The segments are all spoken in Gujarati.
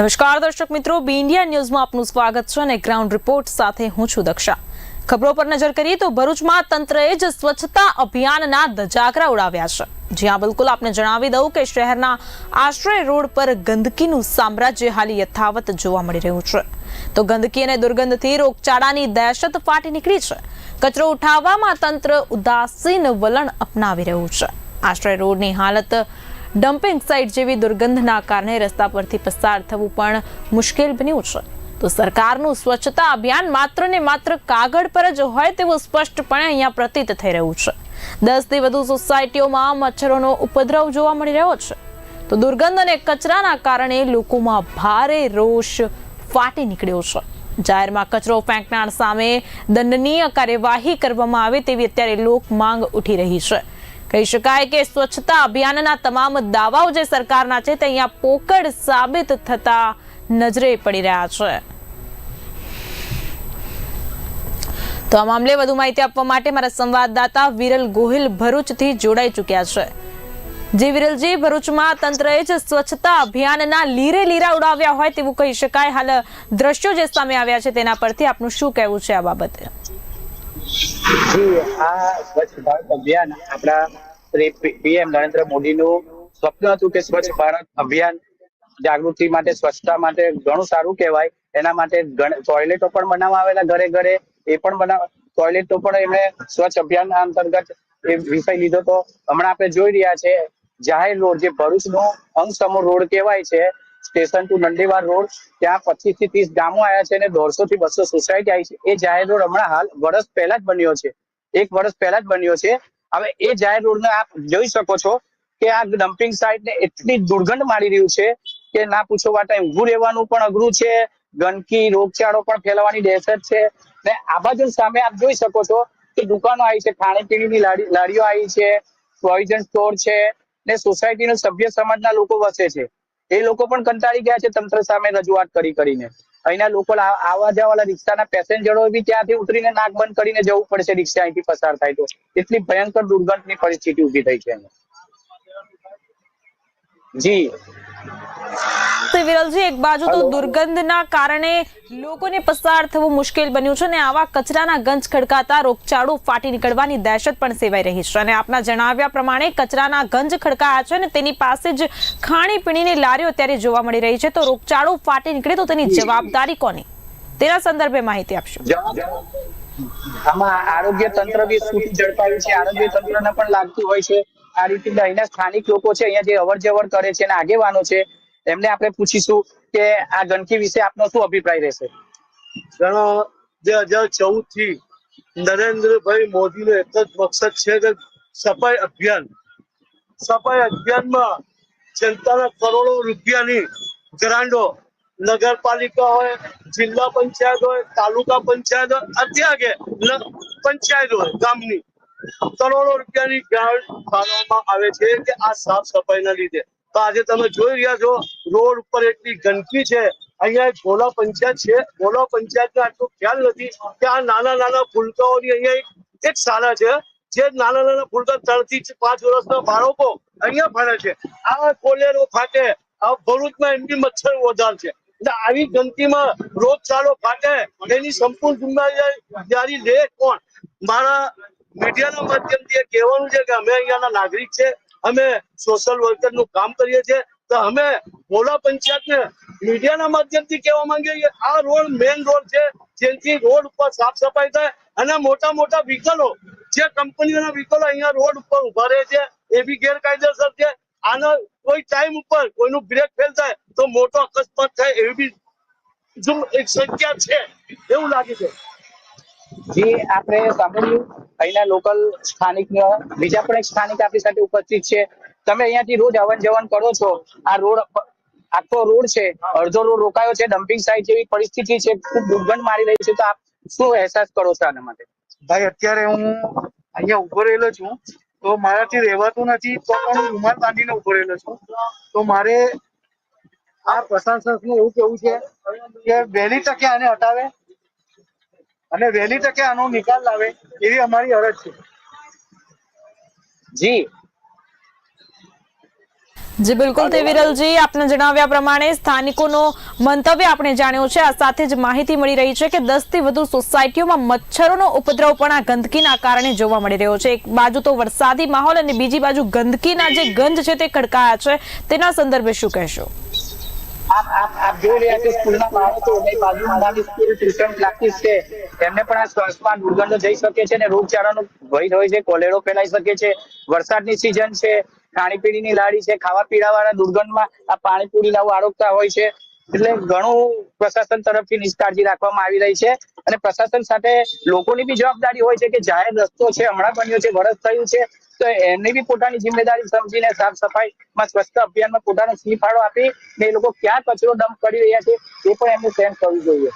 નમસ્કાર દર્શક મિત્રો, બી ઇન્ડિયા ન્યૂઝમાં આપનું સ્વાગત છે અને ગ્રાઉન્ડ રિપોર્ટ સાથે હું છું દક્ષા. ખબરો પર નજર કરીએ તો ભરૂચમાં તંત્રએ જ સ્વચ્છતા અભિયાનના ધજાગરા ઉડાવ્યા છે. જ્યાં બિલકુલ આપને જણાવી દઉં કે શહેરના આશ્રય રોડ પર ગંદકીનું સામ્રાજ્ય હાલ યથાવત જોવા મળી રહ્યું છે. તો ગંદકી અને દુર્ગંધથી રોગચાળાની દહેશત ફાટી નીકળી છે. કચરો ઉઠાવવામાં તંત્ર ઉદાસીન વલણ અપનાવી રહ્યું છે. આશ્રય રોડની હાલત ડમ્પિંગ સાઇટ જેવી દુર્ગંધના કારણે રસ્તા પરથી પસાર થવું પણ મુશ્કેલ બન્યું છે. તો સરકારનું સ્વચ્છતા અભિયાન માત્ર ને માત્ર કાગળ પર જ હોય તેવું સ્પષ્ટપણે અહીંયા પ્રતીત થઈ રહ્યું છે. દસથી વધુ સોસાયટીઓમાં મચ્છરોનો ઉપદ્રવ જોવા મળી રહ્યો છે. તો દુર્ગંધ અને કચરાના કારણે લોકોમાં ભારે રોષ ફાટી નીકળ્યો છે. જાહેરમાં કચરો ફેંકનાર સામે દંડનીય કાર્યવાહી કરવામાં આવે તેવી અત્યારે લોક માંગ ઉઠી રહી છે. કહી શકાય કે સ્વચ્છતા અભિયાનના તમામ દાવાઓ જે સરકારના છે તે અહીંયા પોકળ સાબિત થતા નજરે પડી રહ્યા છે. તો આ મામલે વધુ માહિતી આપવા માટે મારા સંવાદદાતા વિરલ ગોહિલ ભરૂચથી જોડાઈ ચૂક્યા છે. જે વિરલજી, ભરૂચમાં તંત્રએ જ સ્વચ્છતા અભિયાનના લીરે લીરા ઉડાવ્યા હોય તેવું કહી શકાય. હાલ દ્રશ્યો જે સામે આવ્યા છે તેના પરથી આપનું શું કહેવું છે આ બાબતે? સ્વચ્છ ભારત અભિયાન આપણા પીએમ નરેન્દ્ર મોદીનું સ્વપ્ન હતું કે સ્વચ્છ ભારત અભિયાન જાગૃતિ માટે, સ્વચ્છતા માટે ઘણું સારું કહેવાય. એના માટે ટોયલેટો પણ બનાવવા આવેલા ઘરે ઘરે. એ પણ બનાવ ટોયલેટો પણ એમણે સ્વચ્છ અભિયાન અંતર્ગત એ વિષય લીધો તો હમણાં આપણે જોઈ રહ્યા છે, જાહેર રોડ જે ભરૂચનો અંગ સમૂહ રોડ કહેવાય છે સ્ટેશન ટુ નંદીવાર રોડ, ત્યાં પચીસથી ત્રીસ ગામો આવ્યા છે અને દોઢસો થી બસો સોસાયટી આવી છે. એ જાહેર રોડ હમણાં હાલ વર્ષ પહેલા જ બન્યો છે. એક વર્ષ પહેલા જ બન્યો છે. હવે એ જાહેર રોડ ને આપ જોઈ શકો છો કે આ ડમ્પિંગ સાઇટ ને એટલી દુર્ગંધ મારી રહ્યું છે કે ના પૂછો વાત ઊભું રહેવાનું પણ અઘરું છે, ગંદકી, રોગચાળો પણ ફેલાવાની દહેશત છે. ને આ બાજુ સામે આપ જોઈ શકો છો કે દુકાનો આવી છે, ખાણીપીણીની લારી, લારીઓ આવી છે પ્રોવિઝન સ્ટોર છે ને સોસાયટીનો સભ્ય સમાજના લોકો વસે છે. એ લોકો પણ કંટાળી ગયા છે તંત્ર સામે રજૂઆત કરી કરીને. અહીંના લોકો આવા જવાના રિક્ષાના પેસેન્જરો બી ત્યાંથી ઉતરીને નાક બંધ કરીને જવું પડશે રિક્ષા અહીંથી પસાર થાય તો. એટલી ભયંકર દુર્ગંધની પરિસ્થિતિ ઊભી થઈ છે જી. તો વિરલજી એક બાજુ તો દુર્ગંધના કારણે લોકોને પસાર થવું મુશ્કેલ બન્યું છે અને આવા કચરાના ગંજ ખડકાતા રોગચાળો ફાટી નીકળવાની દહેશત પણ સેવાઈ રહી છે. અને આપના જણાવ્યા પ્રમાણે કચરાના ગંજ ખડકાયા છે અને તેની પાસે જ ખાણીપીણીની લારીઓ અત્યારે જોવા મળી રહી છે. તો રોગચાળો ફાટી નીકળે તો તેની જવાબદારી કોની? તેના સંદર્ભે માહિતી આપશો. આમાં આરોગ્ય તંત્ર બી સૂટી ઝડપાયું છે. આરોગ્ય તંત્રને પણ લાગતું હોય છે આ રીતે અહીંના સ્થાનિક લોકો છે, અહીંયા જે અવર જવર કરે છે અને આગેવાનો છે, એમને આપણે પૂછીશું કે આ ગંદકી વિશે આપનો શું અભિપ્રાય રહેશે? બે હજાર ચૌદથી નરેન્દ્રભાઈ મોદીનો એક જ મકસદ છે કે સફાઈ અભિયાન. સફાઈ અભિયાનમાં જનતાના કરોડો રૂપિયાની ગ્રાન્ડો નગરપાલિકા હોય, જિલ્લા પંચાયત હોય, તાલુકા પંચાયત હોય, અત્યારે પંચાયત હોય, ગામની. કરોડો રૂપિયાની ગ્રાન્ટ ફાળવવામાં આવે છે કે આ સાફ સફાઈના લીધે. તો આજે તમે જોઈ રહ્યા છો, રોડ ઉપર એટલી ગંદકી છે. અહીંયા ભોલા પંચાયત છે. ભોલા પંચાયતને આટલો ખ્યાલ નથી કે આ નાના નાના ફૂલકાઓની અહીંયા એક શાળા છે, જે નાના નાના ફૂલકા ત્રણથી પાંચ વર્ષના બાળકો અહીંયા ભણે છે. આ કોલેરો ફાટે, આ ભરૂચમાં એમની મચ્છર વધાર છે. એટલે આવી ગંદકીમાં રોગચાળો ફાટે, એની સંપૂર્ણ જિમ્મેદારી લે કોણ? મારા મીડિયાના માધ્યમથી એ કહેવાનું છે કે અમે અહીંયાના નાગરિક છે, અમે સોશિયલ વર્કરનું કામ કરીએ છીએ, તો અમે ભોલા પંચાયતને મીડિયાના માધ્યમથી કહેવા માંગીએ કે આ રોડ મેઇન રોડ છે, જેથી રોડ ઉપર સાફ સફાઈ થાય અને મોટા મોટા વ્હીકલો જે કંપનીઓના વ્હીકલો અહીંયા રોડ ઉપર ઊભા રહે છે, એ બી ગેરકાયદેસર છે, આનો કોઈ ટાઈમ ઉપર કોઈનું બ્રેક ફેલ થાય તો મોટો અકસ્માત થાય એવી બી એક સંખ્યા છે, એવું લાગે છે. જે આપણે સાંભળ્યું, અહીંના લોકલ સ્થાનિક બીજા પણ એક સ્થાનિક આપણી સાથે ઉપસ્થિત છે. તમે અહીંયાથી રોજ અવન જવન કરો છો. આ રોડ, આખો રોડ છે, અડધો રોડ રોકાયો છે ડમ્પિંગ સાઇટ જેવી પરિસ્થિતિ છે, ખૂબ દુર્ગંધ મારી રહી છે. તો આપ શું અહેસાસ કરો છો આના માટે? ભાઈ, અત્યારે હું અહીંયા ઊભો રહેલો છું. તો મારાથી રહેવાતું નથી, તો પણ હું રૂમાલ બાંધીને ઊભો રહેલો છું. તો મારે આ પ્રશાસનનું એવું કેવું છે કે વહેલી તકે આને હટાવે. અને વહેલી તકે આનો નિકાલ લાવે એવી અમારી અરજ છે. જી. જી બિલકુલ તે વિરલજી આપને જણાવ્યા પ્રમાણે સ્થાનિકોનો મંતવ્ય આપણે જાણ્યો છે. આ સાથે જ માહિતી મળી રહી છે કે દસથી વધુ સોસાયટીઓમાં મચ્છરોનો ઉપદ્રવ પણ આ ગંદકીના કારણે જોવા મળી રહ્યો છે. એક બાજુ તો વરસાદી માહોલ અને બીજી બાજુ ગંદકીના જે ગંધ છે તે ખડકાયા છે. તેના સંદર્ભે શું કહેશો? આપ આપ આપ જોઈ રહ્યા છો, સ્કૂલના બાળકો અને બાજુ અમારી સ્કૂલ ટ્યુશન ક્લાસીસ છે. એમને પણ આ શ્વાસમાં દુર્ગંધ જઈ શકે છે અને રોગચાળાનો ભય હોય છે, કોલેરો ફેલાઈ શકે છે, વરસાદની સિઝન છે, ખાણીપીણીની લાડી છે ખાવા પીવા વાળા દુર્ગંધમાં આ પાણીપુરી આવું આરોગતા હોય છે. એટલે ઘણું પ્રશાસન તરફથી નિષ્કાળજી રાખવામાં આવી રહી છે અને પ્રશાસન સાથે લોકોની બી જવાબદારી હોય છે કે જાહેર રસ્તો છે, હમણાં બન્યો છે, વરસ થયું છે એમની બી પોતાની જિમ્મેદારી સમજીને સાફ સફાઈમાં સ્વચ્છતા અભિયાનમાં પોતાનો સી ફાળો આપી ને એ લોકો ક્યાં કચરો ડમ્પ કરી રહ્યા છે એ પણ એમને સેન્સ કરવું જોઈએ.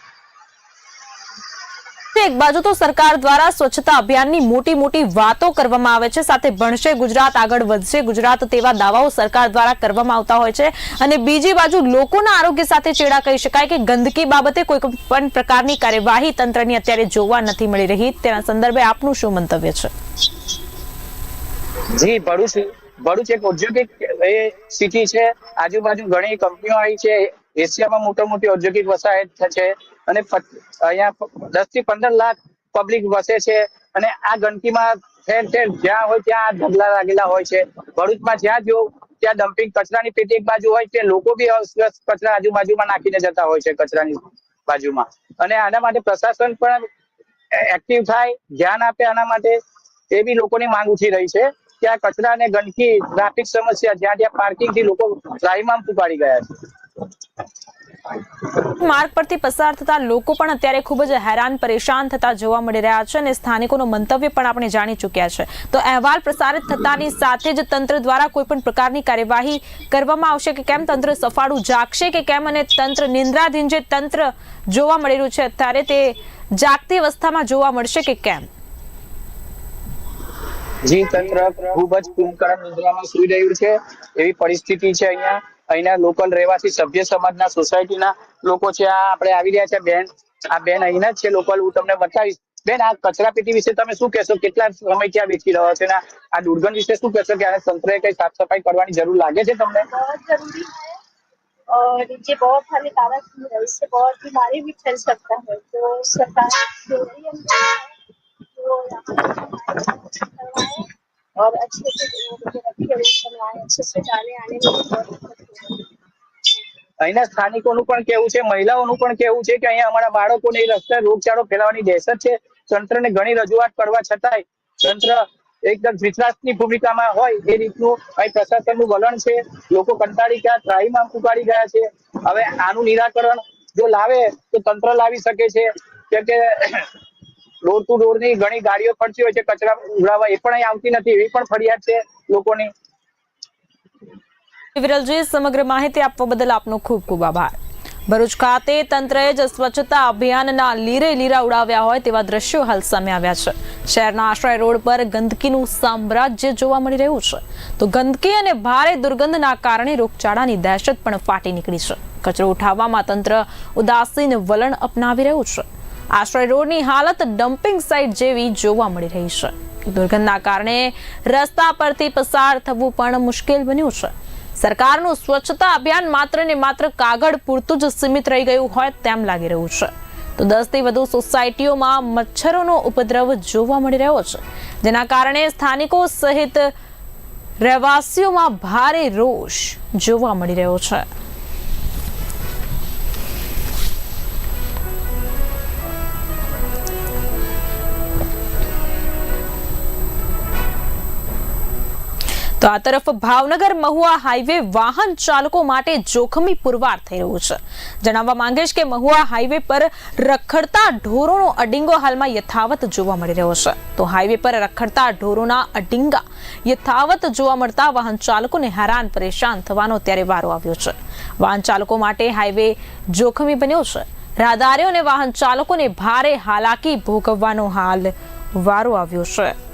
એક બાજુ તો સરકાર દ્વારા સ્વચ્છતા અભિયાનની મોટી મોટી વાતો કરવામાં આવે છે, સાથે ભણશે ગુજરાત, આગળ વધશે ગુજરાત તેવા દાવાઓ સરકાર દ્વારા કરવામાં આવતા હોય છે. અને બીજી બાજુ લોકોના આરોગ્ય સાથે ચેડા કહી શકાય કે ગંદકી બાબતે કોઈ પણ પ્રકારની કાર્યવાહી તંત્રની અત્યારે જોવા નથી મળી રહી. તેના સંદર્ભે આપનું શું મંતવ્ય છે? જી, ભરૂચ ભરૂચ એક ઔદ્યોગિક એ સિટી છે. આજુબાજુ ઘણી કંપનીઓ આવી છે. એશિયામાં મોટી મોટી ઔદ્યોગિક વસાહત છે. અને અહીંયા દસથી પંદર લાખ પબ્લિક વસે છે. અને આ ગંદકીમાં ઠેર ઠેર જ્યાં હોય ત્યાં ઢગલા લાગેલા હોય છે. ભરૂચમાં જ્યાં જો, ત્યાં ડમ્પિંગ કચરાની પેટી એક બાજુ હોય, ત્યાં લોકો બી અસ્વસ્થ કચરા આજુબાજુમાં નાખીને જતા હોય છે કચરાની બાજુમાં. અને આના માટે પ્રશાસન પણ એક્ટિવ થાય, ધ્યાન આપે આના માટે. એ બી લોકોની માંગ ઉઠી રહી છે. આ કચરા અને ગંદકી, ટ્રાફિક સમસ્યા, જ્યાં ત્યાં પાર્કિંગથી લોકો ત્રાહીમામ પુકારી ગયા છે. માર્ગ પરથી પસાર થતા લોકો પણ અત્યારે ખૂબ જ હેરાન, પરેશાન થતા જોવા મળી રહ્યા છે અને સ્થાનિકોનો મંતવ્ય પણ આપણે જાણી ચૂક્યા છે. તો અહેવાલ પ્રસારિત થતાની સાથે જ તંત્ર દ્વારા કોઈ પણ પ્રકારની કાર્યવાહી કરવામાં આવશે કે કેમ? તંત્ર સફાળું જાગશે કે કેમ? અને તંત્ર નિંદ્રાધીન જે તંત્ર જોવા મળી રહ્યું છે, અત્યારે તે જાગતી અવસ્થામાં જોવા મળશે કે કેમ? જી તંત્ર ખૂબ જ કુંભકરણ નિદ્રામાં સુઈ રહ્યું છે એવી પરિસ્થિતિ છે અહીંયા અહીંના લોકલ રહેવાસી સભ્ય સમાજના સોસાયટીના લોકો છે આ આપણે આવી રહ્યા છે બેન આ બેન અહીંના જ છે લોકલ હું તમને બતાવીશ બેન આ કચરા પેટી વિશે તમે શું કહેશો કેટલા સમયથી આ વેચી રહ્યો છે ને આ દુર્ગંધ વિશે શું કહેશો કે આને તંત્રએ કઈ સાફ સફાઈ કરવાની જરૂર લાગે છે તમને बहुत जरूरी है और ये बहुत हानिकारक भी है इससे बहुत बीमारी भी फैल सकता है तो सरकार और अच्छे से रोड को रखे रोड बनवाए अच्छे से जाने आने में भी बहुत दिक्कत हो रही है અહીંના સ્થાનિકોનું પણ કેવું છે મહિલાઓનું પણ કેવું છે કે અહીંયા અમારા બાળકોને એ રસ્તે રોગચાળો ફેલાવાની દહેશત છે તંત્રને ઘણી રજૂઆત કરવા છતાંય તંત્ર એકદમ વિશ્વાસની ભૂમિકામાં હોય એ રીતનું અહીં પ્રશાસનનું વલણ છે લોકો કંટાળી ગયા ત્રાહીમામ પુકારી ગયા છે હવે આનું નિરાકરણ જો લાવે તો તંત્ર લાવી શકે છે કેમ કે રોડ ટુ ડોરની ઘણી ગાડીઓ ફરતી હોય છે, કચરા ઉડાવવા એ પણ આવતી નથી, એવી પણ ફરિયાદ છે લોકોની. વિરલજી, સમગ્ર માહિતી આપવા બદલ આપનો ખૂબ ખૂબ આભાર. ભરૂચ ખાતે તંત્રએ જ સ્વચ્છતા અભિયાનના લીરે લીરા ઉડાવ્યા હોય તેવા દ્રશ્યો હાલ સામે આવ્યા છે. શહેરના આશ્રય રોડ પર ગંદકીનું સામ્રાજ્ય જોવા મળી રહ્યું છે. તો ગંદકી અને ભારે દુર્ગંધના કારણે રોગચાળાની દહેશત પણ ફાટી નીકળી છે. કચરો ઉઠાવવામાં તંત્ર ઉદાસીન વલણ અપનાવી રહ્યું છે. આશ્રય રોડની હાલત ડમ્પિંગ સાઇટ જેવી જોવા મળી રહી છે. દુર્ગંધના કારણે રસ્તા પરથી પસાર થવું પણ મુશ્કેલ બન્યું છે. સરકારનું સ્વચ્છતા અભિયાન માત્ર ને માત્ર કાગળ પૂરતું જ સીમિત રહી ગયું હોય તેમ લાગી રહ્યું છે. તો દસથી વધુ સોસાયટીઓમાં મચ્છરોનો ઉપદ્રવ જોવા મળી રહ્યો છે. જેના કારણે સ્થાનિકો સહિત રહેવાસીઓમાં ભારે રોષ જોવા મળી રહ્યો છે. તો આ તરફ ભાવનગર મહુવા હાઈવે વાહન ચાલકો માટે જોખમી પુરવાર થઈ રહ્યું છે. જણાવવા માંગીશ કે મહુવા હાઈવે પર રખડતા ઢોરોનો અડિંગો હાલમાં યથાવત જોવા મળી રહ્યો છે. તો હાઈવે પર રખડતા ઢોરોના અડિંગા યથાવત જોવા મળતા વાહન ચાલકોને હેરાન પરેશાન થવાનો ત્યારે વારો આવ્યો છે. વાહન ચાલકો માટે હાઈવે જોખમી બન્યો છે. રાહદારીઓ અને વાહન ચાલકોને ભારે હાલાકી ભોગવવાનો હાલ વારો આવ્યો છે.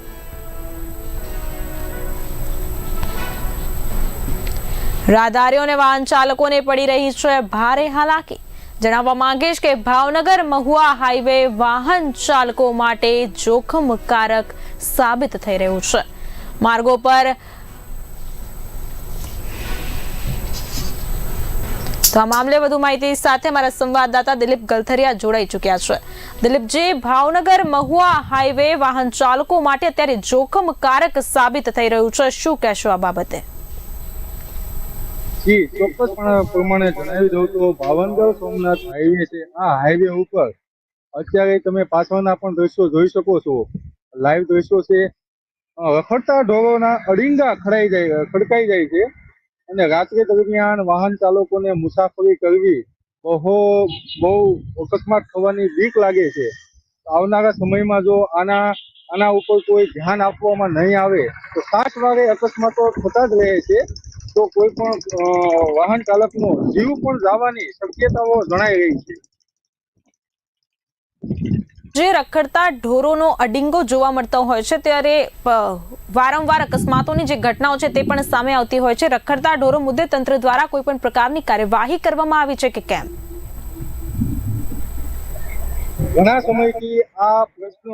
રાહદારીઓ અને વાહન ચાલકોને પડી રહી છે ભારે હાલાકી. જણાવવા માંગીશ કે ભાવનગર મહુવા હાઈવે વાહન ચાલકો માટે જોખમકારક સાબિત થઈ રહ્યું છે. માર્ગો પર તો આ મામલે વધુ માહિતી સાથે મારા સંવાદદાતા દિલીપ ગલથરિયા જોડાઈ ચૂક્યા છે. દિલીપજી ભાવનગર મહુવા હાઈવે વાહન ચાલકો માટે અત્યારે જોખમકારક સાબિત થઈ રહ્યું છે. શું કહેશો આ બાબતે? જી, ચોક્કસપણે પ્રમાણે જણાવી દઉં તો ભાવનગર સોમનાથ હાઈવે છે. આ હાઈવે ઉપર અત્યારે તમે પાછળના પણ દ્રશ્યો જોઈ શકો છો. લાઈવ દ્રશ્યો છે. રખડતા ઢોરોના અડીંગા ખડાઈ જાય, ખડકાઈ જાય છે. અને રાત્રે દરમિયાન વાહન ચાલકોને મુસાફરી કરવી બહુ બહુ અકસ્માત થવાની બીક લાગે છે. આવનારા સમયમાં જો આના આના ઉપર કોઈ ધ્યાન આપવામાં નહીં આવે, તો સાત વાગે અકસ્માતો થતા જ રહે છે. તો કોઈ પણ વાહન ચાલકનો જીવ પણ જવાની શક્યતાઓ જણાઈ રહી છે. જે રખડતા ઢોરોનો અડિંગો જોવા મળતો હોય છે ત્યારે વારંવાર અકસ્માતોની જે ઘટનાઓ છે તે પણ સામે આવતી હોય છે. રખડતા ઢોરો મુદ્દે તંત્ર દ્વારા કોઈ પણ પ્રકારની કાર્યવાહી કરવામાં આવી છે કે કેમ? ઘણા સમયથી આ પ્રશ્ન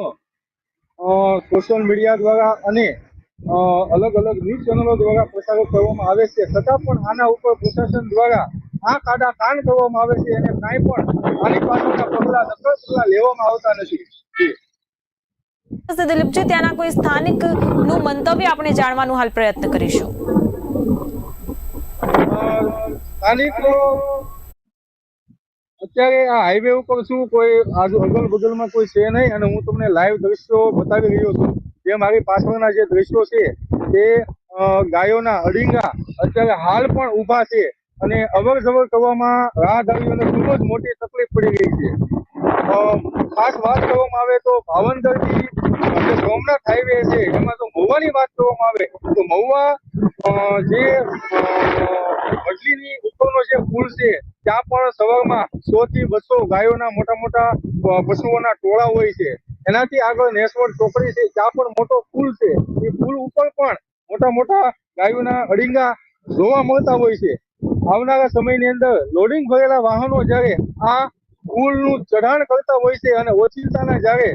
સોશિયલ મીડિયા દ્વારા અને અલગ અલગ ન્યૂઝ ચેનલો દ્વારા પ્રસારો કરવામાં આવે છે. છતાં પણ આના ઉપર પ્રશાસન દ્વારા આ કાડા કાન કરવામાં આવે છે અને કાંઈ પણ આની પાછળના પગલા નક્કર પગલા લેવામાં આવતા નથી. દિલીપજી ત્યાંના કોઈ સ્થાનિકનું મંતવ્ય આપણે જાણવાનું હાલ પ્રયત્ન કરીશું? સ્થાનિકો અત્યારે આ હાઈવે ઉપર શું કોઈ આજુ અગલ બગલમાં કોઈ છે નહીં? અને હું તમને લાઈવ દ્રશ્યો બતાવી રહ્યો છું. જે મારી પાછળના જે દ્રશ્યો છે, તે ગાયોના અડીંગા અત્યારે હાલ પણ ઊભા છે અને અવર જવર કરવામાં રાહદારીઓને ખૂબ જ મોટી તકલીફ પડી રહી છે. ખાસ વાત કરવામાં આવે તો ભાવનગરથી જે સોમનાથ હાઈવે છે, એમાં તો મહુવાની વાત કરવામાં આવે તો મહુવા જે મજલીની ઉપરનો જે પુલ છે, ત્યાં પણ સવારમાં સો થી બસો ગાયોના મોટા મોટા પશુઓના ટોળા હોય છે. એનાથી આગળ નેસવડ ચોકડી છે ત્યાં પણ મોટો પુલ છે, એ પુલ ઉપર પણ મોટા મોટા ગાયોના અડીંગા જોવા મળતા હોય છે. આવનારા સમયની અંદર લોડિંગ ભરેલા વાહનો જ્યારે આ પુલનું ચઢાણ કરતા હોય છે અને ઓચિંતાના જ્યારે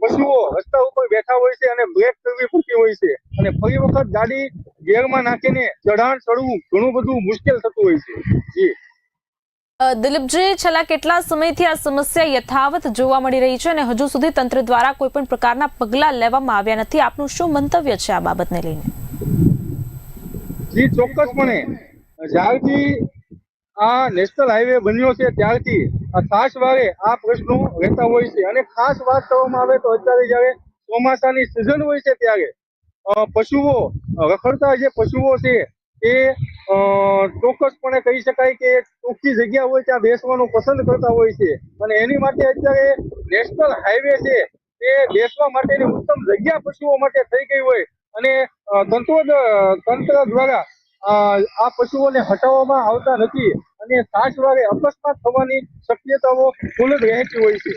પશુઓ રસ્તા ઉપર બેઠા હોય છે અને બ્રેક કરવી પડતી હોય છે અને ફરી વખત ગાડી ગેરમાં નાખીને ચઢાણ ચડવું ઘણું બધું મુશ્કેલ થતું હોય છે. જી. દિલીપજી, છેલ્લા કેટલા સમયથી આ સમસ્યા યથાવત જોવા મળી રહી છે અને હજુ સુધી તંત્ર દ્વારા કોઈ પણ પ્રકારના પગલાં લેવામાં આવ્યા નથી. આપનું શું મંતવ્ય છે આ બાબતને લઈને? જી, ચોક્કસપણે. જ્યારથી આ નેશનલ હાઈવે બન્યો છે, ત્યારથી ખાસ વારે આ પ્રશ્નો રહેતા હોય છે. અને ખાસ વાત કરવામાં આવે તો અત્યારે જ્યારે ચોમાસાની સિઝન હોય છે, ત્યારે પશુઓ, રખડતા જે પશુઓ છે એ ચોક્કસપણે કહી શકાય કે ચોખ્ખી જગ્યા હોય ત્યાં બેસવાનું પસંદ કરતા હોય છે. અને એની માટે અત્યારે નેશનલ હાઈવે છે. તે બેસવા માટેની ઉત્તમ જગ્યા પશુઓ માટે થઈ ગઈ હોય. અને તંત્ર તંત્ર દ્વારા આ પશુઓને હટાવવામાં આવતા નથી. અને ખાસ વારે અકસ્માત થવાની શક્યતાઓ ફૂલ રહેતી હોય છે.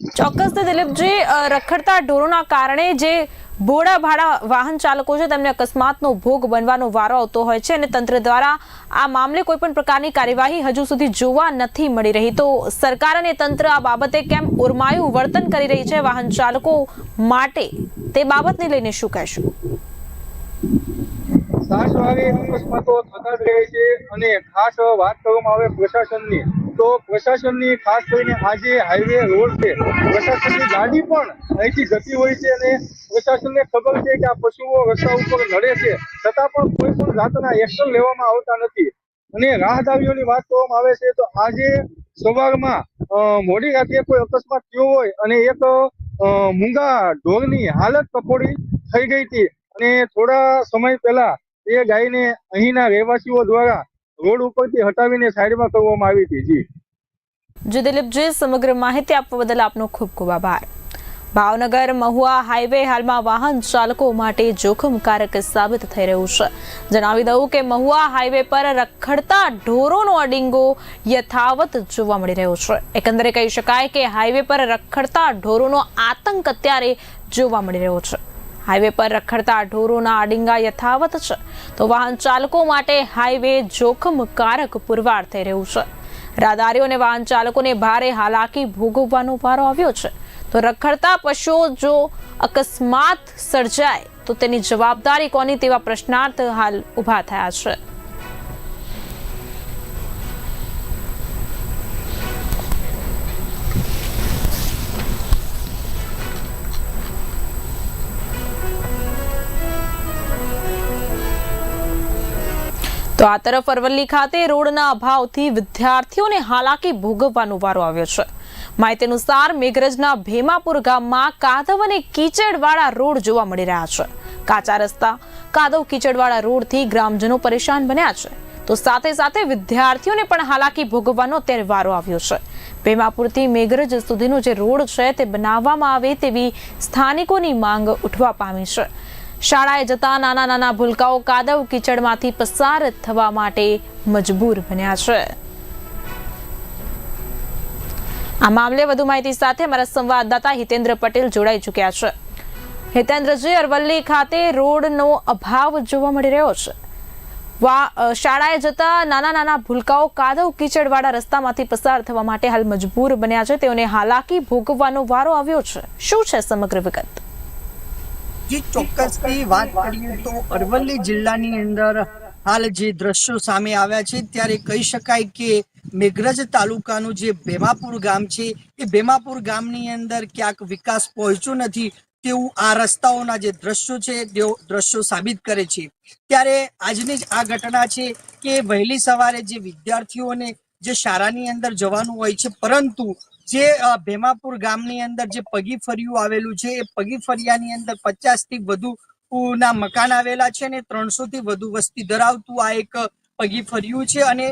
ચોક્કસ દિલીપજી રખડતા ઢોરોના કારણે જે ભોળા ભાડા વાહન ચાલકો છે, તેમને અકસ્માતનો ભોગ બનવાનો વારો આવતો હોય છે અને તંત્ર દ્વારા આ મામલે કોઈ પણ પ્રકારની કાર્યવાહી હજુ સુધી જોવા નથી મળી રહી. તો સરકાર અને તંત્ર આ બાબતે કેમ ઉર્માયું વર્તન કરી રહી છે વાહન ચાલકો માટે? તે બાબતને લઈને શું કહેશો? અકસ્માતો થતા જ રહે છે અને ખાસ વાત કરવામાં આવે પ્રશાસનની. તો પ્રશાસનની ખાસ કરીને આ જે હાઈવે રોડ છે, પ્રશાસનની ગાડી પણ અહીંથી જતી હોય છે અને પ્રશાસનને ખબર છે કે આ પશુઓ રસ્તા ઉપર નડે છે. છતાં પણ કોઈ પણ જાતના એક્શન લેવામાં આવતા નથી. અને રાહદારીઓની વાત કરવામાં આવે છે તો આજે સવારમાં મોડી રાત્રે કોઈ અકસ્માત થયો હોય અને એક મૂંગા ઢોરની હાલત કફોડી થઈ ગઈ હતી. અને થોડા સમય પહેલા એ ગાયને અહીંના રહેવાસીઓ દ્વારા રોડ ઉપરથી હટાવીને સાઈડમાં કરવામાં આવી હતી, જી. જે દિલીપજી સમગ્ર માહિતી આપવા બદલ આપનો ખૂબ ખૂબ આભાર. ભાવનગર, મહુવા હાઈવે હાલમાં વાહન ચાલકો માટે જોખમકારક સાબિત થઈ રહ્યું છે. જણાવી દઉં કે મહુવા હાઈવે પર રખડતા ઢોરોનો અડિંગો યથાવત જોવા મળી રહ્યો છે. એકંદરે કહી શકાય કે હાઈવે પર રખડતા ઢોરોનો આતંક અત્યારે જોવા મળી રહ્યો છે. હાઈવે પર રખડતા ઢોરોના અડિંગા યથાવત છે. તો વાહન ચાલકો માટે હાઈવે જોખમકારક પુરવાર થઈ રહ્યું છે. રાહદારીઓ અને વાહન ચાલકોને ભારે હાલાકી ભોગવવાનો વારો આવ્યો છે. તો રખડતા પશુઓ જો અકસ્માત સર્જાય, તો તેની જવાબદારી કોની તેવા પ્રશ્નાર્થ હાલ ઊભા થયા છે. તો આ તરફ અરવલ્લી ખાતે રોડના અભાવથી વિદ્યાર્થીઓને હાલાકી ભોગવવાનો વારો આવ્યો છે. માહિતી અનુસાર મેઘરજના ભેમાપુર ગામમાં કાદવ અને કીચડવાળા રોડ જોવા મળી રહ્યા છે. કાચા રસ્તા, કાદવ કીચડવાળા રોડથી ગ્રામજનો પરેશાન બન્યા છે. તો સાથે સાથે વિદ્યાર્થીઓને પણ હાલાકી ભોગવવાનો અત્યારે વારો આવ્યો છે. ભેમાપુરથી મેઘરજ સુધીનો જે રોડ છે તે બનાવવામાં આવે તેવી સ્થાનિકોની માંગ ઉઠવા પામી છે. શાળાએ જતા નાના નાના ભૂલકાઓ કાદવ કીચડમાંથી પસાર થવા માટે મજબૂર બન્યા છે. આ મામલે વધુ માહિતી સાથે અમારા સંવાદદાતા હિતેન્દ્ર પટેલ જોડાઈ ચૂક્યા છે. હિતેન્દ્રજી, અરવલ્લી ખાતે રોડનો અભાવ જોવા મળી રહ્યો છે. શાળાએ જતા નાના નાના ભૂલકાઓ કાદવ કીચડવાળા રસ્તામાંથી પસાર થવા માટે હાલ મજબૂર બન્યા છે. તેઓને હાલાકી ભોગવવાનો વારો આવ્યો છે. શું છે સમગ્ર વિગત? જે, ચોક્કસથી વાત કરીએ તો અરવલ્લી જિલ્લાની અંદર હાલ જે દ્રશ્યો સામે આવ્યા છે, ત્યારે કહી શકાય કે મેઘરજ તાલુકાનું જે ભેમાપુર ગામ છે, એ ભેમાપુર ગામની અંદર ક્યાંક વિકાસ પહોંચ્યો નથી તેવું આ રસ્તાઓના જે દ્રશ્યો છે, તેઓ દ્રશ્યો સાબિત કરે છે. ત્યારે આજની જ આ ઘટના છે કે વહેલી સવારે જે વિદ્યાર્થીઓને જે શાળાની અંદર જવાનું હોય છે, પરંતુ જે ભેમાપુર ગામની અંદર જે પગી ફર્યું આવેલું છે, એ પગી ફરિયાની અંદર પચાસથી વધુ ના મકાન આવેલા છે અને ત્રણસો થી વધુ વસ્તી ધરાવતું આ એક પગી ફરિયું છે અને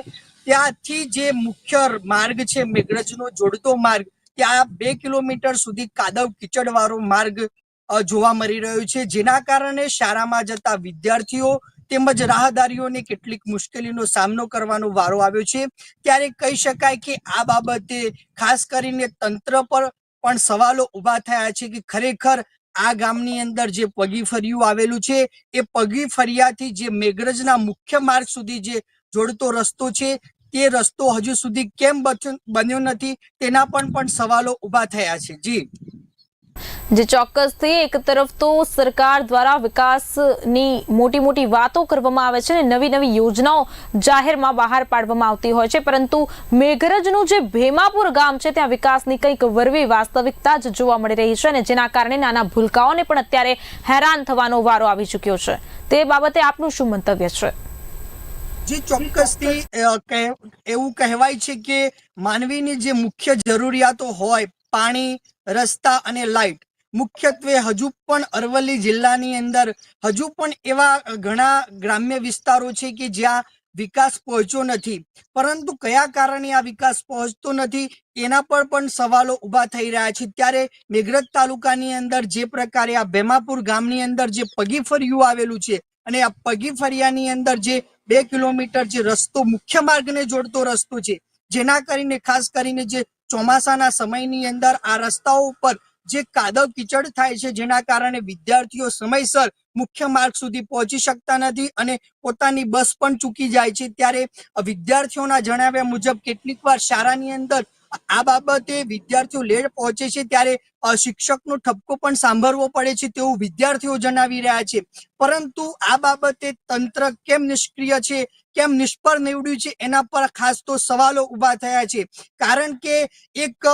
ત્યાંથી જે મુખ્ય માર્ગ છે મેઘરજનો જોડતો માર્ગ, ત્યાં બે કિલોમીટર સુધી કાદવ કીચડ વાળો માર્ગ જોવા મળી રહ્યો છે. જેના કારણે શાળામાં જતા વિદ્યાર્થીઓ તેમજ રાહદારીઓને કેટલીક મુશ્કેલીનો સામનો કરવાનો વારો આવ્યો છે. ત્યારે કહી શકાય કે આ બાબતે ખાસ કરીને તંત્ર પર પણ સવાલો ઊભા થયા છે કે ખરેખર આ ગામની અંદર જે પગી ફરિયું આવેલું છે, એ પગી ફરિયાથી જે મેઘરજના મુખ્ય માર્ગ સુધી જે જોડતો રસ્તો છે, તે રસ્તો હજુ સુધી કેમ બન્યો નથી તેના પણ પણ સવાલો ઊભા થયા છે. જી. જે ચોક્કસથી એક તરફ તો સરકાર દ્વારા વિકાસની મોટી મોટી વાતો કરવામાં આવે છે અને નવી નવી યોજનાઓ જાહેરમાં બહાર પાડવામાં આવતી હોય છે. પરંતુ મેઘરજનું જે ભેમાપુર ગામ છે, ત્યાં વિકાસની કંઈક વરવી વાસ્તવિકતા જ જોવા મળી રહી છે અને જેના કારણે નાના ભૂલકાઓને પણ અત્યારે હેરાન થવાનો વારો આવી ચૂક્યો છે. તે બાબતે આપનું શું મંતવ્ય છે? જે ચોક્કસથી એવું કહેવાય છે કે માનવીની જે મુખ્ય જરૂરિયાતો હોય પાણી, રસ્તા અને લાઇટ મુખ્યત્વે હજુ પણ અરવલ્લી જિલ્લાની અંદર હજુ પણ એવા ઘણા ગ્રામ્ય વિસ્તારો છે કે જ્યાં વિકાસ પહોંચ્યો નથી. પરંતુ કયા કારણે આ વિકાસ પહોંચતો નથી એના પર પણ સવાલો ઊભા થઈ રહ્યા છે. ત્યારે મેઘરજ તાલુકાની અંદર જે પ્રકારે આ ભેમાપુર ગામની અંદર જે પગી ફરિયું આવેલું છે અને આ પગી ફરિયાની અંદર જે બે કિલોમીટર જે રસ્તો મુખ્ય માર્ગને જોડતો રસ્તો છે, જેના કરીને ખાસ કરીને જે ચોમાસાના સમયની અંદર આ રસ્તાઓ ઉપર જે કાદવ કીચડ થાય છે, જેના કારણે વિદ્યાર્થીઓ સમયસર મુખ્ય માર્ગ સુધી પહોંચી શકતા નથી અને પોતાની બસ પણ ચૂકી જાય છે. ત્યારે વિદ્યાર્થીઓના જણાવ્યા મુજબ કેટલીક વાર શાળાની અંદર આ બાબતે વિદ્યાર્થીઓ લેટ પહોંચે છે, ત્યારે શિક્ષકનો ઠપકો પણ સાંભળવો પડે છે તેવું વિદ્યાર્થીઓ જણાવી રહ્યા છે. પરંતુ આ બાબતે તંત્ર કેમ નિષ્ક્રિય છે? કેમ નિષ્ફળ નીવડ્યું છે એના પર ખાસ તો સવાલો ઊભા થયા છે. કારણ કે એક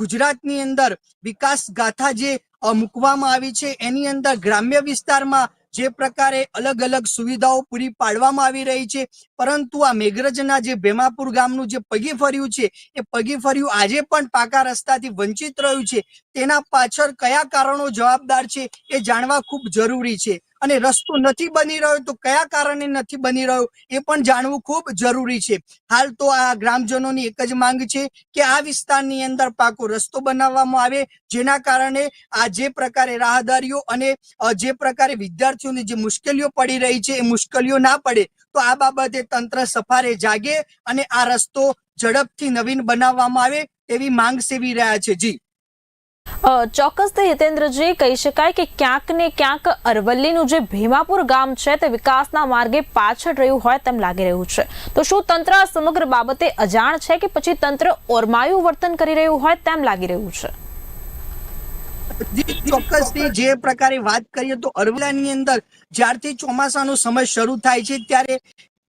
ગુજરાતની અંદર વિકાસ ગાથા જે મૂકવામાં આવી છે એની અંદર ગ્રામ્ય વિસ્તારમાં જે પ્રકારે અલગ અલગ સુવિધાઓ પૂરી પાડવામાં આવી રહી છે. પરંતુ આ મેઘરજના જે ભેમાપુર ગામનું જે પગી ફર્યું છે, એ પગી ફર્યું આજે પણ પાકા રસ્તાથી વંચિત રહ્યું છે. તેના પાછળ કયા કારણો જવાબદાર છે એ જાણવા ખૂબ જરૂરી છે. અને રસ્તો નથી બની રહ્યો તો કયા કારણે નથી બની રહ્યો એ પણ જાણવું ખૂબ જરૂરી છે. હાલ તો આ ગ્રામજનોની એક જ માંગ છે કે આ વિસ્તારની અંદર પાકો રસ્તો બનાવવામાં આવે, જેના કારણે આ જે પ્રકારે રાહદારીઓ અને જે પ્રકારે વિદ્યાર્થીઓની જે મુશ્કેલીઓ પડી રહી છે એ મુશ્કેલીઓ ના પડે, તો આ બાબતે તંત્ર સફારે જાગે અને આ રસ્તો ઝડપથી નવીન બનાવવામાં આવે તેવી માંગ સેવી રહ્યા છે. જી. અ, તે હિતેન્દ્રજી કહી શકાય કે ક્યાંક ને ક્યાંક અરવલ્લીનું જે ભીમાપુર ગામ છે તે વિકાસના માર્ગે પાછળ રહ્યું હોય તેમ લાગી રહ્યું છે. તો શું તંત્ર આ સમગ્ર બાબતે અજાણ છે કે પછી તંત્ર ઓરમાયું વર્તન કરી રહ્યું હોય તેમ લાગી રહ્યું છે? ચોક્કસ જે પ્રકારે વાત કરીએ તો અરવલ્લાની અંદર જ્યારથી ચોમાસાનો સમય શરૂ થાય છે ત્યારે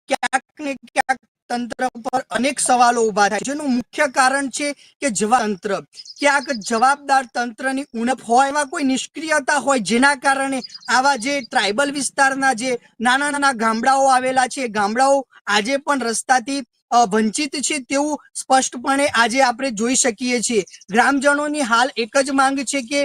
ક્યાંક ને ક્યાંક તંત્ર પર અનેક સવાલો ઊભા થાય જેનું મુખ્ય કારણ છે કે તંત્ર ક્યાંક જવાબદાર તંત્રની ઉણપ હોય એવા કોઈ નિષ્ક્રિયતા હોય જેના કારણે આવા જે ટ્રાઇબલ વિસ્તારના જે નાના નાના ગામડાઓ આવેલા છે ગામડાઓ આજે પણ રસ્તાથી વંચિત છે તેવું સ્પષ્ટપણે આજે આપણે જોઈ શકીએ છીએ. ગ્રામજનોની હાલ એક જ માંગ છે કે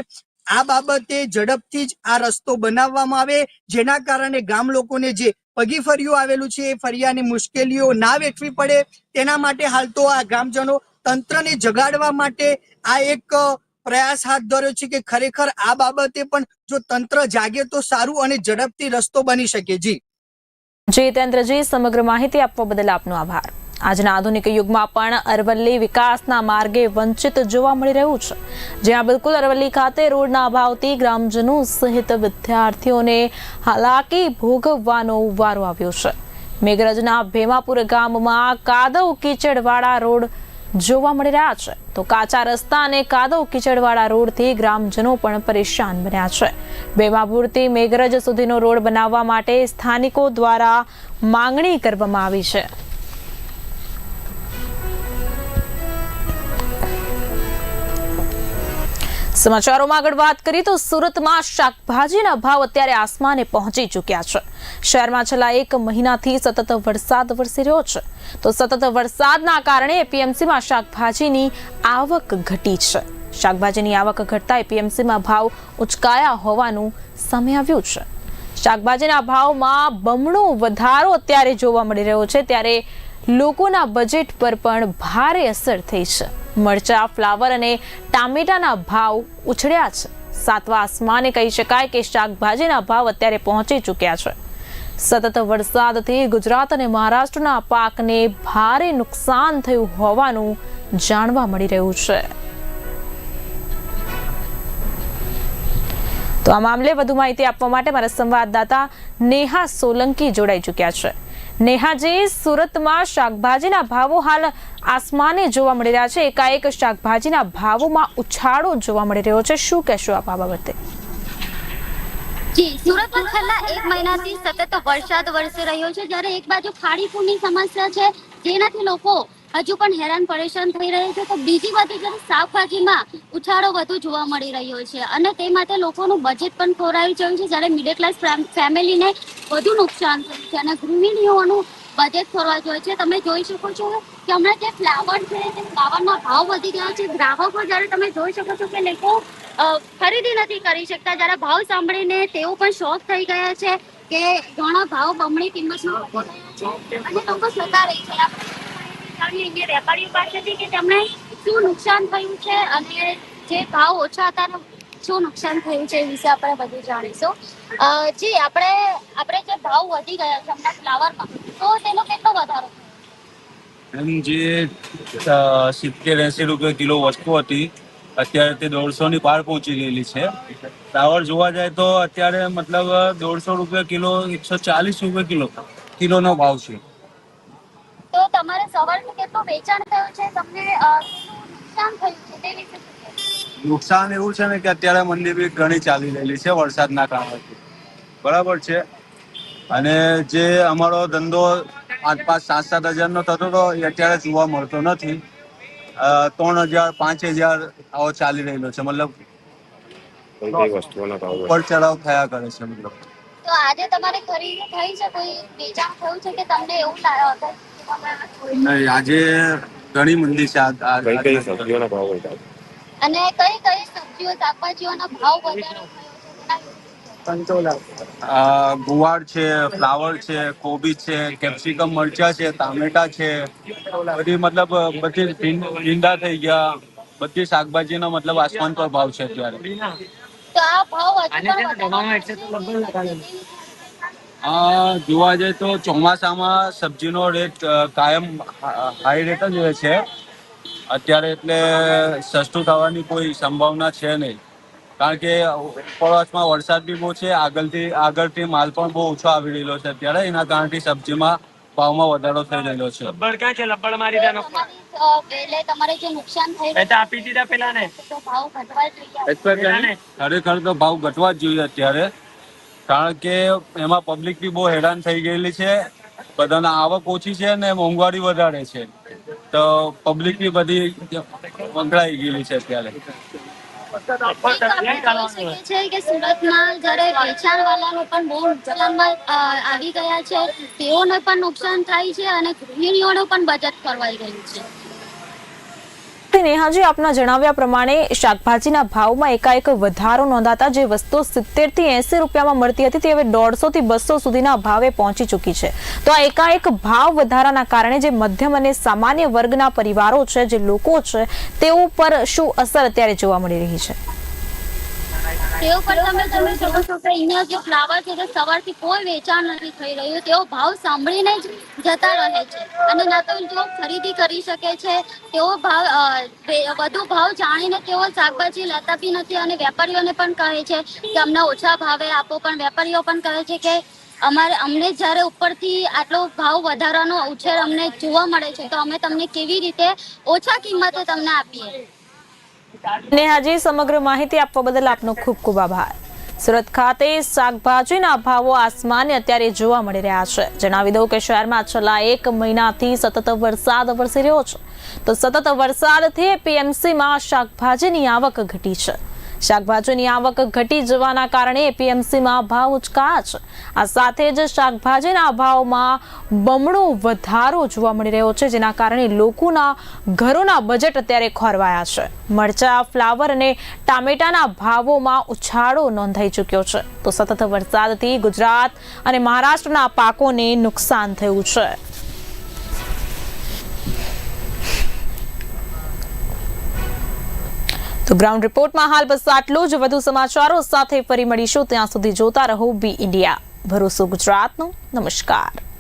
આ બાબતે ઝડપથી જ આ રસ્તો બનાવવામાં આવે, જેના કારણે ગામ લોકોને જે પગી ફરિયું આવેલું છે, એ ફરિયાની મુશ્કેલીઓ ના વેઠવી પડે. તેના માટે હાલ તો આ ગામજનો તંત્રને જગાડવા માટે આ એક પ્રયાસ હાથ ધર્યો છે કે ખરેખર આ બાબતે પણ જો તંત્ર જાગે તો સારું અને ઝડપથી રસ્તો બની શકે. જી. જીતેન્દ્રજી સમગ્ર માહિતી આપવા બદલ આપનો આભાર. આજના આધુનિક યુગમાં પણ અરવલ્લી વિકાસના માર્ગે વંચિત જોવા મળી રહ્યું છે. જ્યાં બિલકુલ અરવલ્લી ખાતે રોડના અભાવથી ગ્રામજનો સહિત વિદ્યાર્થીઓને હાલાકી ભોગવવાનો વારો આવ્યો છે. મેઘરજના ભેમાપુર ગામમાં કાદવ કીચડવાળા રોડ જોવા મળી રહ્યા છે. તો કાચા રસ્તા અને કાદવ કીચડવાળા રોડથી ગ્રામજનો પણ પરેશાન બન્યા છે. બેમાપુરથી મેઘરજ સુધીનો રોડ બનાવવા માટે સ્થાનિકો દ્વારા માંગણી કરવામાં આવી છે. સમાચારોમાં આગળ વાત કરીએ તો સુરતમાં શાકભાજીના ભાવ અત્યારે આસમાને પહોંચી ચૂક્યા છે. શહેરમાં છેલ્લા એક મહિનાથી સતત વરસાદ વરસી રહ્યો છે. તો સતત વરસાદના કારણે એપીએમસીમાં શાકભાજીની આવક ઘટી છે. શાકભાજીની આવક ઘટતા એપીએમસીમાં ભાવ ઉચકાયા હોવાનું સામે આવ્યું છે. શાકભાજીના ભાવમાં બમણો વધારો અત્યારે જોવા મળી રહ્યો છે. ત્યારે લોકોના બજેટ પર પણ ભારે અસર થઈ છે. મરચા ફ્લાવર અને ટામેટાના ભાવ ઉછળ્યા છે. સાતવા આસમાને કહી શકાય કે શાકભાજીના ભાવ અત્યારે પહોંચી ચૂક્યા છે. સતત વરસાદથી ગુજરાત અને મહારાષ્ટ્રના પાકને ભારે નુકસાન થયું હોવાનું જાણવા મળી રહ્યું છે. તો આ મામલે વધુ માહિતી આપવા માટે મારા સંવાદદાતા નેહા સોલંકી જોડાઈ ચૂક્યા છે. નેહાજી સુરતમાં શાકભાજીના ભાવો હાલ આસમાને જોવા મળી રહ્યા છે. એકાએક શાકભાજીના ભાવોમાં ઉછાળો જોવા મળી રહ્યો છે. શું કહેશો આપ આ બાબતે? જી, સુરતમાં છેલ્લા એક મહિનાથી સતત વરસાદ વરસી રહ્યો છે. જ્યારે એક બાજુ ખાડીપુરની સમસ્યા છે, જેનાથી લોકો હજુ પણ હેરાન પરેશાન થઈ રહ્યા છે. તો બીજી બાજુ જ્યારે શાકભાજીમાં ઉછાળો વધુ જોવા મળી રહ્યો છે અને તે માટે લોકોનું બજેટ પણ ખોરાઈ ગયું છે. જ્યારે મિડલ ક્લાસ ફેમિલીને વધુ નુકસાન થયું છે અને ગૃહિણીઓનું બજેટ ખોરવા જોઈએ છે. તમે જોઈ શકો છો કે હમણાં જે ફ્લાવર છે તે ફ્લાવરના ભાવ વધી ગયા છે. ગ્રાહકો જ્યારે તમે જોઈ શકો છો કે લોકો ખરીદી નથી કરી શકતા. જ્યારે ભાવ સાંભળીને તેઓ પણ શોખ થઈ ગયા છે કે ઘણા ભાવ બમણી કિંમતમાં અને લોકો જતા રહી છે. જાણીએ અહીંયા વેપારીઓ પાસેથી કે તેમણે શું નુકસાન થયું છે અને જે ભાવ ઓછા હતા શું નુકસાન થયું છે એ વિશે આપણે બધું જાણીશું. જી, આપણે આપણે જે ભાવ વધી ગયા છે હમણાં ફ્લાવરમાં, તો તેનો કેટલો વધારો? એમ જે સિત્તેર એંસી રૂપિયા કિલો વસ્તુ હતી, અત્યારે તે દોઢસો ની પાર પહોંચી ગયેલી છે. ફ્લાવર જોવા જાય તો અત્યારે મતલબ દોઢસો રૂપિયા કિલો, એકસો ચાલીસ રૂપિયા કિલો, કિલોનો ભાવ છે. તો તમારે સવારનું કેટલું વેચાણ થયું છે? તમને કેટલું નુકસાન થયું છે? તે વિશે નુકસાન એવું છે ને કે અત્યારે મંદી બી ઘણી ચાલી રહેલી છે વરસાદના કારણે. બરાબર છે? અને જે અમારો ધંધો પાંચ પાંચ સાત સાત હજારનો થતો હતો એ અત્યારે જોવા મળતો નથી. ત્રણ હજાર પાંચ હજાર આવો ચાલી રહેલો છે. મતલબ કોઈ કઈ વસ્તુઓના ભાવ ઉપર ચડાવ થયા કરે છે મતલબ. તો આજે તમારે ખરીદી થઈ છે? કોઈ વેચાણ થયું છે કે તમને એવું જોઈ નહીં આજે ઘણી મંદી છે. કઈ કઈ સબ્જીઓના ભાવ વધ્યા અને કઈ કઈ સબ્જીઓ શાકભાજીઓના ભાવ વધારો આ ગુવાર છે ફ્લાવર છે કોબી છે કેપ્સિકમ મરચા છે ટામેટા છે. બધી મતલબ બધી ભીંડા થઈ ગયા. બધી શાકભાજીનો મતલબ આસમાન પર ભાવ છે અત્યારે. તો આ ભાવ આ જોવા જઈએ તો ચોમાસામાં સબ્જીનો રેટ કાયમ હાઈ રેટ જ હોય છે. અત્યારે એટલે સસ્તું થવાની કોઈ સંભાવના છે નહીં. કારણ કે ઉપરવાસમાં વરસાદ બી બહુ છે આગળથી આગળથી માલ પણ બહુ ઓછો આવી રહેલો છે અત્યારે. એના કારણથી સબ્જીમાં ભાવમાં વધારો થઈ રહેલો છે. લબ્બડ ક્યાં છે? લબ્બડ મારી તો દે નોખો. તમારી અ, વેલે તમારે જે નુકસાન થઈ એ તો આપી દીધા પેલા ને તો ભાવ ઘટવા જોઈએ. ખરેખર તો ભાવ ઘટવા જ જોઈએ અત્યારે. કારણ કે એમાં પબ્લિક બી બહુ હેરાન થઈ ગયેલી છે. બધાના આવક ઓછી છે ને મોંઘવારી વધારે છે. તો પબ્લિક બી બધી વંકળાઈ ગયેલી છે અત્યારે. સુરતમાં પણ આવી ગયા છે. તેઓને પણ નુકસાન થાય છે અને ગૃહિણીઓનું પણ બચત કરવાઈ ગયું છે. નેહાજી આપના જણાવ્યા પ્રમાણે શાકભાજીના ભાવમાં એકાએક વધારો નોંધાતા જે વસ્તુ સિત્તેરથી એસી રૂપિયામાં મળતી હતી તે હવે દોઢસો થી બસો સુધીના ભાવે પહોંચી ચૂકી છે. તો આ એકાએક ભાવ વધારાના કારણે જે મધ્યમ અને સામાન્ય વર્ગના પરિવારો છે, જે લોકો છે, તેઓ પર શું અસર અત્યારે જોવા મળી રહી છે? તેઓ પર તમે તમે જોવો છો કે અહીંયા જે ફ્લાવર છે તે સવારથી કોઈ વેચાણ નથી થઈ રહ્યું. તેઓ ભાવ સાંભળીને જ જતા રહે છે. અને ના તો તેઓ ખરીદી કરી શકે છે. તેઓ ભાવ વધુ ભાવ જાણીને તેઓ શાકભાજી લેતા બી નથી અને વેપારીઓને પણ કહે છે કે અમને ઓછા ભાવે આપો. પણ વેપારીઓ પણ કહે છે કે અમારે, અમને જ્યારે ઉપરથી આટલો ભાવ વધારાનો ઉછેર અમને જોવા મળે છે, તો અમે તમને કેવી રીતે ઓછા કિંમતે તમને આપીએ? નેહાજી, સમગ્ર માહિતી આપવા બદલ આપનો ખૂબ ખૂબ આભાર. સુરત ખાતે શાકભાજીના ભાવો આસમાને અત્યારે જોવા મળી રહ્યા છે. જણાવી દઉં કે શહેરમાં છેલ્લા એક મહિનાથી સતત વરસાદ વરસી રહ્યો છે. તો સતત વરસાદથી પીએમસીમાં શાકભાજીની આવક ઘટી છે. શાકભાજીની આવક ઘટી જવાના કારણે એપીએમસીમાં ભાવ ઉચકાયા છે. આ સાથે જ શાકભાજીના ભાવમાં બમણો વધારો જોવા મળી રહ્યો છે, જેના કારણે લોકોના ઘરોના બજેટ અત્યારે ખોરવાયા છે. મરચા, ફ્લાવર અને ટામેટાના ભાવોમાં ઉછાળો નોંધાઈ ચૂક્યો છે. તો સતત વરસાદથી ગુજરાત અને મહારાષ્ટ્રના પાકોને નુકસાન થયું છે. તો ગ્રાઉન્ડ રિપોર્ટમાં હાલ બસ આટલું જ. વધુ સમાચારો સાથે ફરી મળીશું. ત્યાં સુધી જોતા રહો બી ઇન્ડિયા. ભરોસો ગુજરાતનો. નમસ્કાર.